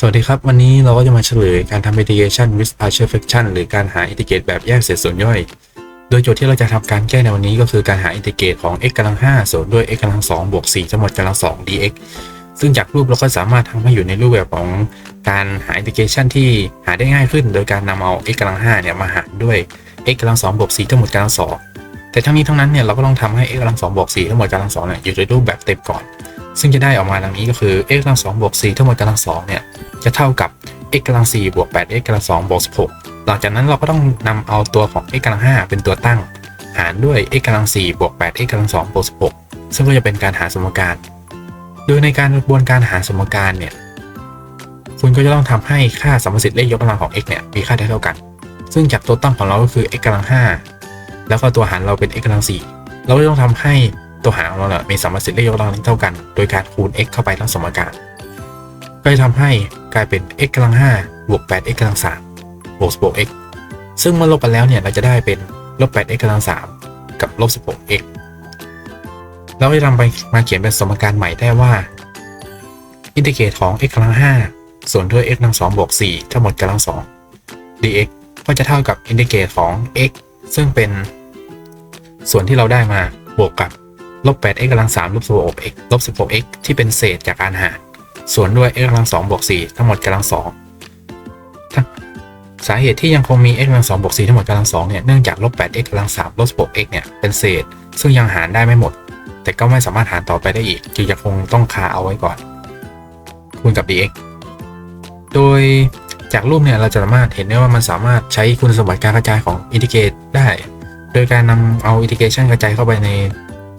สวัสดีครับ วันนี้เราก็จะมาเฉลยการทำ mitigation with partial fraction หรือการหา integrate แบบแยกเศษส่วนย่อย โดยโจทย์ที่เราจะทำการแก้ในวันนี้ก็คือการหา integrate ของ x กำลัง5ส่วนด้วย x กำลัง2บวก4ทั้งหมดกำลัง2 dx ซึ่งจากรูปเราก็สามารถทำให้อยู่ในรูปแบบของการหา integration ที่หาได้ง่ายขึ้น โดยการนำเอา x กำลัง5เนี่ยมาหารด้วย x กำลัง2บวก4ทั้งหมดกำลัง2แต่ทั้งนี้ทั้งนั้นเนี่ยเราก็ต้องทำให้ x กำลัง2บวก4ทั้งหมดกำลัง2เนี่ยอยู่ในรูปแบบเต็มก่อน ซึ่งจะได้ออกมาดังนี้ก็คือ x กำลัง2บวก4ทั้งหมดกำลัง2เนี่ย จะเท่ากับ x กำลัง4บวก8 x กำลัง2บวก16 หลังจากนั้นเราก็ต้องนำเอาตัวของ x กำลัง5เป็นตัวตั้ง หารด้วย x กำลัง4บวก8 x กำลัง2บวก16 ซึ่งก็จะเป็นการหาสมการ โดยในการกระบวนการหาสมการเนี่ย คุณก็จะต้องทำให้ค่าสมมติเลขยกกำลังของ x เนี่ยมีค่าเท่ากัน ซึ่งจากตัวตั้งของเราก็คือ x กำลัง5แล้วก็ตัวหารเราเป็น x กำลัง4เราก็ต้องทำให้ตัวหารของเราเนี่ยมีสมมติเลขยกกำลังเท่ากัน โดยการคูณ x เข้าไปทั้งสมการ ก็จะทำให้ กลายเป็น x กำลัง5บวก8 x กำลัง3บวก16 x ซึ่งเมื่อลบกันแล้วเนี่ยเราจะได้เป็นลบ8 x กำลัง3กับลบ16 x เราจะนำไปมาเขียนเป็นสมการใหม่ได้ว่า อินทิเกรตของ x กำลัง5ส่วนด้วย x กำลัง2บวก4ทั้งหมดกำลัง2 dx ก็จะเท่ากับอินทิเกรตของ x ซึ่งเป็นส่วนที่เราได้มาบวกกับลบ8 x กำลัง3ลบ16 x ลบ16 x ที่เป็นเศษจากการหาร ส่วนด้วย x กำลัง2บวก4ทั้งหมดกำลัง2ทั้งสาเหตุที่ยังคงมี x กำลัง2บวก4ทั้งหมดกำลัง2เนี่ยเนื่องจากลบ8 x กำลัง3ลบ16 x เนี่ยเป็นเศษ ซึ่งยังหารได้ไม่หมด แต่ก็ไม่สามารถหารต่อไปได้อีกจึงยังคงต้องคาเอาไว้ก่อน คูณกับ dx โดยจากรูปเนี่ยเราจะสามารถเห็นได้ว่ามันสามารถใช้คุณสมบัติการกระจายของอินทิเกรตได้ โดยการนำเอาอินทิเกรชันกระจายเข้าไปใน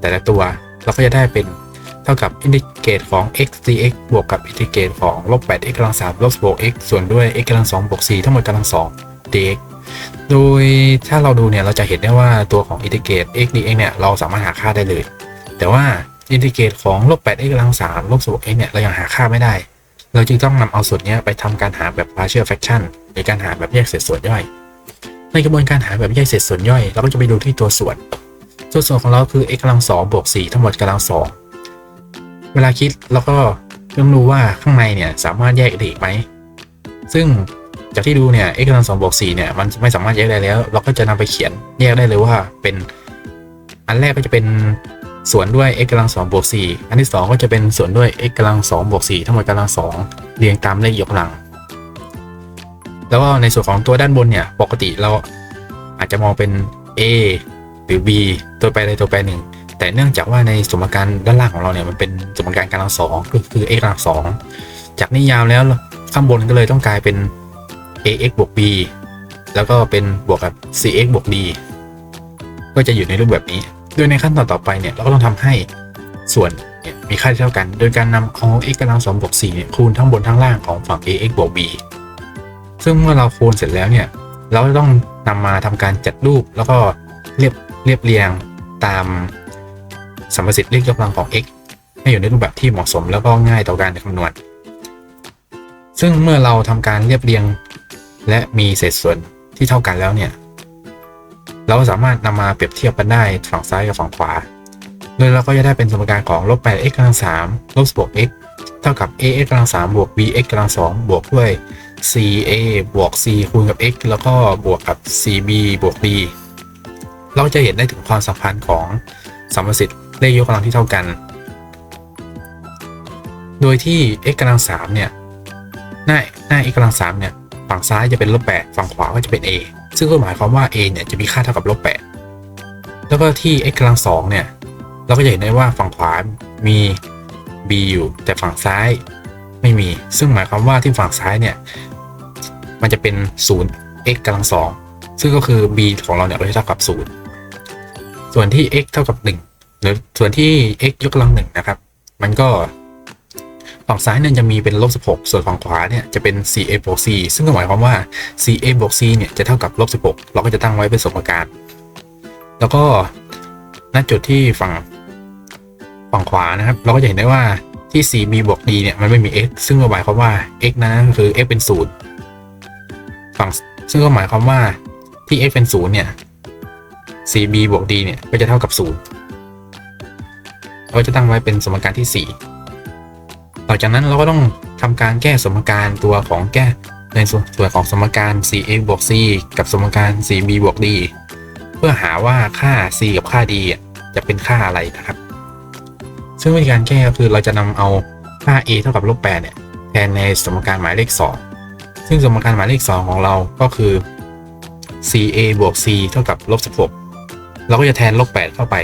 แต่ละตัว เราก็จะได้เป็น เท่ากับอินทิเกรตของ x dx บวกกับอินทิเกรตของลบ8 x กำลัง3ลบ6 x ส่วนด้วย x กำลัง2บวก4ทั้งหมดกำลัง2 dx โดยถ้าเราดูเนี่ยเราจะเห็นได้ว่าตัวของอินทิเกรต x dx เนี่ยเราสามารถหาค่าได้เลย แต่ว่าอินทิเกรตของลบ8 x กำลัง3ลบ6 x เนี่ยเรายังหาค่าไม่ได้ เราจึงต้องนำเอาส่วนนี้ไปทำการหาแบบ partial fraction หรือการหาแบบแยกเศษส่วนย่อย ในกระบวนการหาแบบแยกเศษส่วนย่อย เราก็จะไปดูที่ตัวส่วน ตัวส่วนของเราคือ x กำลัง2บวก4ทั้งหมดกำลัง2 เวลาคิดเราก็ต้องรู้ว่าข้างในเนี่ยสามารถแยกได้อีกไหม ซึ่งจากที่ดูเนี่ย x กำลัง2บวก4เนี่ยมันไม่สามารถแยกได้แล้ว เราก็จะนำไปเขียนแยกได้เลยว่าเป็นอันแรกก็จะเป็นส่วนด้วย x กำลัง2บวก4อันที่ 2 ก็จะเป็นส่วนด้วย x กำลัง2บวก4ทั้งหมดกำลัง2เรียงตามเลขยกกำลัง แล้วก็ในส่วนของตัวด้านบนเนี่ยปกติเราอาจจะมองเป็น a หรือ b ตัวแปรใดตัวแปรหนึ่ง แต่เนื่องจากว่าในสมการด้านล่างของเราเนี่ยมันเป็นสมการกำลังสองก็คือ x กำลังสองจากนิยามแล้วข้างบนก็เลยต้องกลายเป็น ax บวก b แล้วก็เป็นบวกกับ cx บวก d ก็จะอยู่ในรูปแบบนี้ โดยในขั้นตอนต่อไปเนี่ยเราก็ต้องทำให้ส่วนเนี่ยมีค่าเท่ากัน โดยการนำเอา x กำลังสองบวก4เนี่ยคูณทั้งบนทั้งล่างของฝั่ง ax บวก b ซึ่งเมื่อเราคูณเสร็จแล้วเนี่ยเราจะต้องนำมาทำการจัดรูปแล้วก็เรียบเรียบเรียงตาม สมประสิทธิ์เลขยกกำลังของ x ให้อยู่ในรูปแบบที่เหมาะสมแล้วก็ง่ายต่อการคำนวณ ซึ่งเมื่อเราทำการเรียบเรียง และมีเศษส่วนที่เท่ากันแล้วเนี่ย เราสามารถนำมาเปรียบเทียบกันได้ฝั่งซ้ายกับฝั่งขวา โดยเราก็จะได้เป็นสมการของลบ 8 x กำลัง3ลบ 16 x เท่ากับ ax กำลัง3บวก bx กำลัง2บวกด้วย ca บวก c คูณกับ x แล้วก็บวกกับ cb บวก d เราจะเห็นได้ถึงความสัมพันธ์ของสมประสิทธิ์ เลขยกกำลังที่เท่ากัน โดยที่ x กำลัง3เนี่ย หน้าหน้า x กำลัง3เนี่ยฝั่งซ้ายจะเป็นลบ8ฝั่งขวาก็จะเป็น a ซึ่งก็หมายความว่า a เนี่ยจะมีค่าเท่ากับลบ8แล้วก็ที่ x กำลัง2เนี่ย เราก็จะเห็นได้ว่าฝั่งขวามี b อยู่ แต่ฝั่งซ้ายไม่มี ซึ่งหมายความว่าที่ฝั่งซ้ายเนี่ย มันจะเป็น0 x กำลัง2ซึ่งก็คือ b ของเราเนี่ยก็จะเท่ากับ 0 ส่วนที่ x เท่ากับ 1 หรือส่วนที่ x ยกกำลัง1นะครับ มันก็ฝั่งซ้ายเนี่ยจะมีเป็นลบ16 ส่วนฝั่งขวาเนี่ยจะเป็น 4a บวก c ซึ่งก็หมายความว่า 4a บวก c เนี่ยจะเท่ากับลบ16 เราก็จะตั้งไว้เป็นสมการแล้วก็ณจุดที่ฝั่งฝั่งขวานะครับ เราก็จะเห็นได้ว่าที่ 4b บวก d เนี่ยมันไม่มี x ซึ่งก็หมายความว่า x นั้นคือ x เป็น0ฝั่งซึ่งก็หมายความว่าที่ x เป็น0เนี่ย 4b บวก d เนี่ยก็จะเท่ากับ0 เราจะตั้งไว้เป็นสมการที่ 4 ต่อจากนั้นเราก็ต้องทำการแก้สมการตัวของแก้ในส่วนส่วนของสมการ 4a บวก c กับสมการ 4b บวก d เพื่อหาว่าค่า c กับค่า d อะจะเป็นค่าอะไรนะครับ ซึ่งวิธีการแก้ก็คือเราจะนำเอาค่า a เท่ากับลบ8เนี่ยแทนในสมการหมายเลข 2 ซึ่งสมการหมายเลข 2 ของเราก็คือ 4a บวก c เท่ากับลบ16เราก็จะแทนลบ8เข้าไป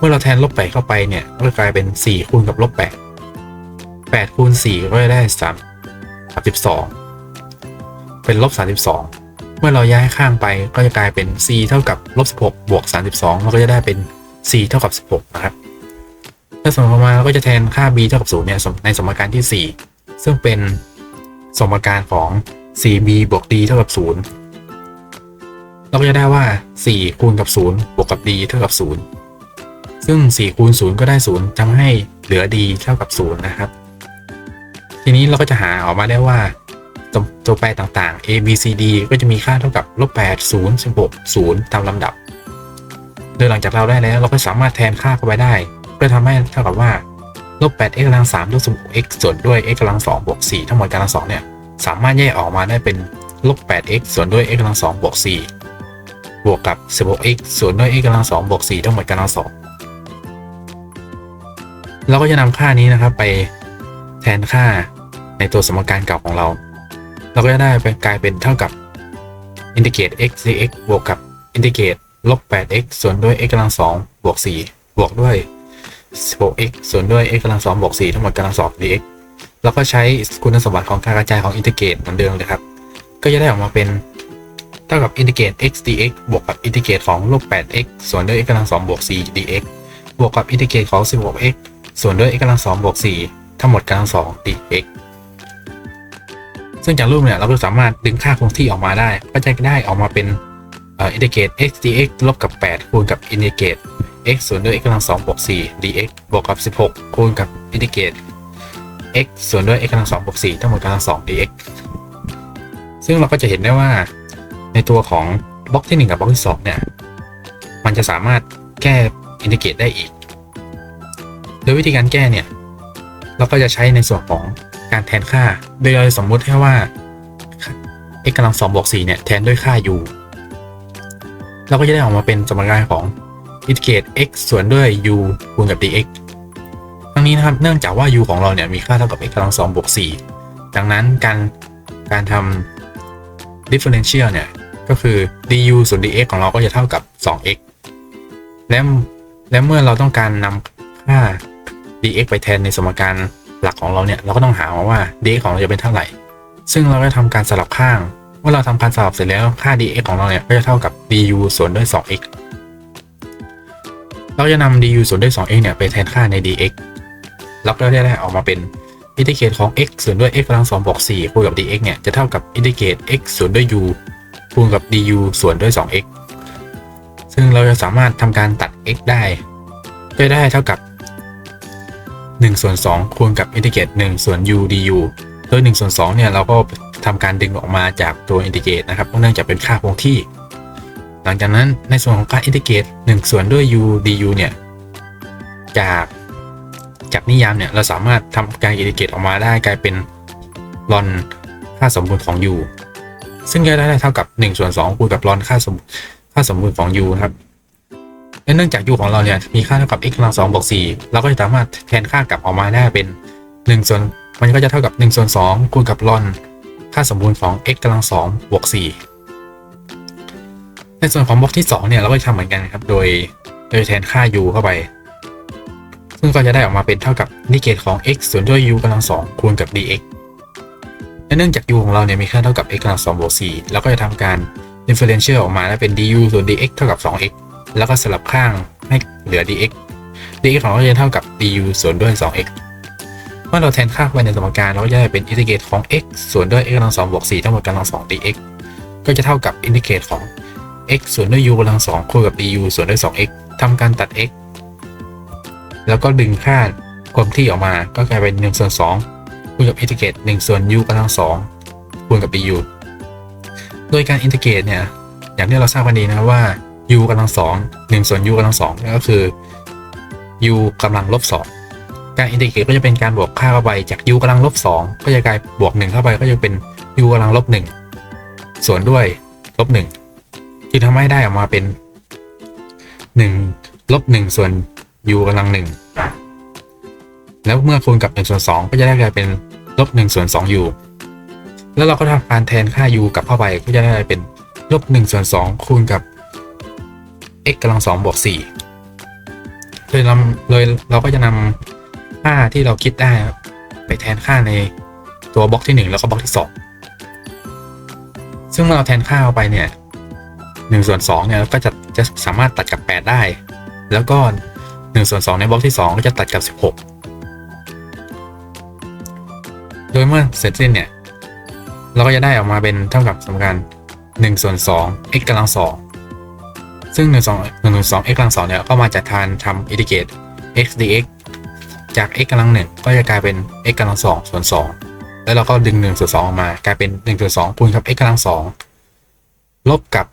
เมื่อเราแทนลบ8เข้าไปเนี่ยก็จะกลายเป็น4คูณกับลบ8 8คูณ4ก็จะได้3 32เป็นลบ32เมื่อเราย้ายข้างไปก็จะกลายเป็น c เท่ากับลบ16บวก32เราก็จะได้เป็น c เท่ากับ16นะครับถ้าสมมติมาเราก็จะแทนค่า b เท่ากับ0เนี่ยในสมการที่4ซึ่งเป็นสมการของ 4b บวก d เท่ากับ0เราก็จะได้ว่า 4 คูณกับ 0 บวกกับ d เท่ากับ 0 ซึ่ง4คูณ0ก็ได้ 0ทำให้เหลือ d เท่ากับ 0 นะครับ ทีนี้เราก็จะหาออกมาได้ว่าตัวตัวแปรต่างๆ a b c d ก็จะมีค่าเท่ากับลบ8 0 16 0ตามลำดับ โดยหลังจากเราได้แล้วเราก็สามารถแทนค่าเข้าไปได้ เพื่อทำให้เท่ากับว่าลบ8 x กำลัง3ลบ16 x ส่วนด้วย x กำลัง2บวก4ทั้งหมดกำลัง2เนี่ยสามารถแยกออกมาได้เป็นลบ8 x ส่วนด้วย x กำลัง2บวก4บวกกับ 16x ส่วนด้วย x กำลัง2บวก4ทั้งหมดกำลัง2 เราก็จะนำค่านี้นะครับ ไปแทนค่าในตัวสมการเก่าของเรา เราก็จะได้เป็นกลายเป็นเท่ากับอินทิเกรต x dx บวกกับอินทิเกรตลบ 8x ส่วนด้วย x กำลัง2บวก4บวกด้วย 16x ส่วนด้วย x กำลัง2บวก4ทั้งหมดกำลัง2 dx แล้วก็ใช้คุณสมบัติของการกระจายของอินทิเกรตเหมือนเดิมเลยครับ ก็จะได้ออกมาเป็นเท่ากับอินทิเกรต x dx บวกกับอินทิเกรตของลบ 8x ส่วนด้วย x กำลัง2บวก4 dx บวกกับอินทิเกรตของ 16x ส่วนด้วย x กำลัง2บวก4ทั้งหมดกำลัง2 dx ซึ่งจากรูปเนี่ยเราก็สามารถดึงค่าคงที่ออกมาได้ ก็จะได้ออกมาเป็นอินทิเกรต x dx ลบกับ 8 คูณกับอินทิเกรต x ส่วนด้วย x กำลัง2บวก4 dx บวกกับ 16 คูณกับอินทิเกรต x ส่วนด้วย x กำลัง2บวก4ทั้งหมดกำลัง2 dx ซึ่งเราก็จะเห็นได้ว่าในตัวของบล็อกที่ 1 กับบล็อกที่ 2 เนี่ย มันจะสามารถแก้อินทิเกรตได้อีก โดยวิธีการแก้เนี่ย เราก็จะใช้ในส่วนของการแทนค่า โดยเราสมมุติแค่ว่า x กำลัง2บวก4เนี่ย แทนด้วยค่า u เราก็จะได้ออกมาเป็นสมการของอินทิเกรต x ส่วนด้วย u คูณกับ dx ทั้งนี้นะครับ เนื่องจากว่า u ของเราเนี่ยมีค่าเท่ากับ x กำลัง2บวก4ดังนั้นการการทำ differential เนี่ย ก็คือ du ส่วน dx ของเราก็จะเท่ากับ 2x และและเมื่อเราต้องการนำค่า dx ไปแทนในสมการหลักของเราเนี่ยเราก็ต้องหาว่า dx ของเราจะเป็นเท่าไหร่ ซึ่งเราก็ทำการสลับข้างเมื่อเราทำการสลับเสร็จแล้วค่า dx ของเราเนี่ยก็จะเท่ากับ du ส่วนด้วย 2x เราจะนำ du ส่วนด้วย 2x เนี่ยไปแทนค่าใน dx เราก็ได้ออกมาเป็นอินทิเกรตของ x ส่วนด้วย x กำลัง2บวก4คูณกับ dx เนี่ยจะเท่ากับอินทิเกรต x ส่วนด้วย u คูณกับ du ส่วนด้วย 2x ซึ่งเราจะสามารถทำการตัด x ได้ก็ได้เท่ากับ 1ส่วน2คูณกับอินทิเกรต1ส่วน u du โดย1ส่วน2เนี่ยเราก็ทำการดึงออกมาจากตัวอินทิเกรตนะครับเนื่องจากเป็นค่าคงที่ หลังจากนั้นในส่วนของการอินทิเกรต1ส่วนด้วย u du เนี่ยจากจากนิยามเนี่ยเราสามารถทำการอินทิเกรตออกมาได้กลายเป็นลอนค่าสมบูรณ์ของ u ซึ่งก็ได้เท่ากับ1ส่วน2คูณกับลอนค่าสมค่าสมบูรณ์ของ u นะครับ เนื่องจาก u ของเราเนี่ยมีค่าเท่ากับ x กำลัง2บวก4เราก็จะสามารถแทนค่ากลับออกมาได้เป็น1ส่วนมันก็จะเท่ากับ1ส่วน2คูณกับลอนค่าสมบูรณ์ของ x กำลัง2บวก4ในส่วนของบล็อกที่2เนี่ยเราก็จะทำเหมือนกันครับ โดยโดยแทนค่า u เข้าไป ซึ่งก็จะได้ออกมาเป็นเท่ากับนิเกตของ x ส่วนด้วย u กำลัง2คูณกับ dx และเนื่องจาก u ของเราเนี่ยมีค่าเท่ากับ x กำลัง2บวก4เราก็จะทำการ differential ออกมาได้เป็น du ส่วน dx เท่ากับ 2x แล้วก็สลับข้างให้เหลือ dx dx ของเราจะเท่ากับ du ส่วนด้วย 2x เมื่อเราแทนค่าไปในสมการเราจะได้เป็นอินทิเกรตของ x ส่วนด้วย x กำลัง2บวก4ทั้งหมดกำลัง2 dx ก็จะเท่ากับอินทิเกรตของ x ส่วนด้วย u กำลัง2คูณกับ du ส่วนด้วย 2x ทำการตัด x แล้วก็ดึงค่าคงที่ออกมาก็กลายเป็น1ส่วน2คูณกับอินทิเกรต1ส่วน u กำลัง2คูณกับ du โดยการอินทิเกรตเนี่ยอย่างที่เราทราบกันดีนะว่า u กำลัง2 1ส่วน u กำลัง2ก็คือ u กำลังลบ2การอินทิเกรตก็จะเป็นการบวกค่าเข้าไปจาก u กำลังลบ2ก็จะกลายบวก1เข้าไปก็จะเป็น u กำลังลบ1ส่วนด้วยลบ1ที่ทำให้ได้ออกมาเป็น1ลบ1ส่วน u กำลัง1แล้วเมื่อคูณกับ1ส่วน2ก็จะได้กลายเป็นลบ1ส่วน 2u แล้วเราก็ทำการแทนค่า u กลับเข้าไปก็จะได้กลายเป็นลบ1ส่วน2คูณกับ x กำลัง2บวก4เลยเราเลยเราก็จะนำค่าที่เราคิดได้ไปแทนค่าในตัวบล็อกที่ 1 แล้วก็บล็อกที่ 2 ซึ่งเมื่อเราแทนค่าเข้าไปเนี่ย1ส่วน2เนี่ยก็จะจะสามารถตัดกับ 8 ได้ แล้วก็1ส่วน2ในบล็อกที่ 2 ก็จะตัดกับ 16 โดยเมื่อเสร็จสิ้นเนี่ย เราก็จะได้ออกมาเป็นเท่ากับสมการ1ส่วน2 x กำลัง2 ซึ่ง 1 2 1 2 x กำลัง2เนี่ยก็มาจากการทำอินทิเกรต x dx จาก x กำลัง1ก็จะกลายเป็น x กำลัง2ส่วน2แล้วเราก็ดึง1ส่วน2ออกมากลายเป็น1ส่วน2คูณกับ x กำลัง2ลบกับ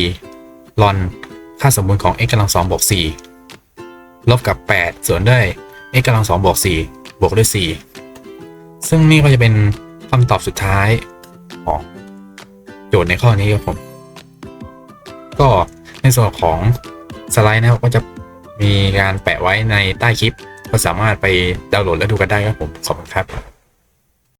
4 ลอนค่าสมบูรณ์ของ x กำลัง2บวก4ลบกับ 8 ส่วนด้วย x กำลัง2บวก4บวกด้วย 4 ซึ่งนี่ก็จะเป็นคำตอบสุดท้ายของโจทย์ในข้อนี้ครับผม ก็ ในส่วนของสไลด์นะครับก็จะมีการแปะไว้ในใต้คลิป ก็สามารถไปดาวน์โหลดและดูกันได้ครับผมขอบคุณครับ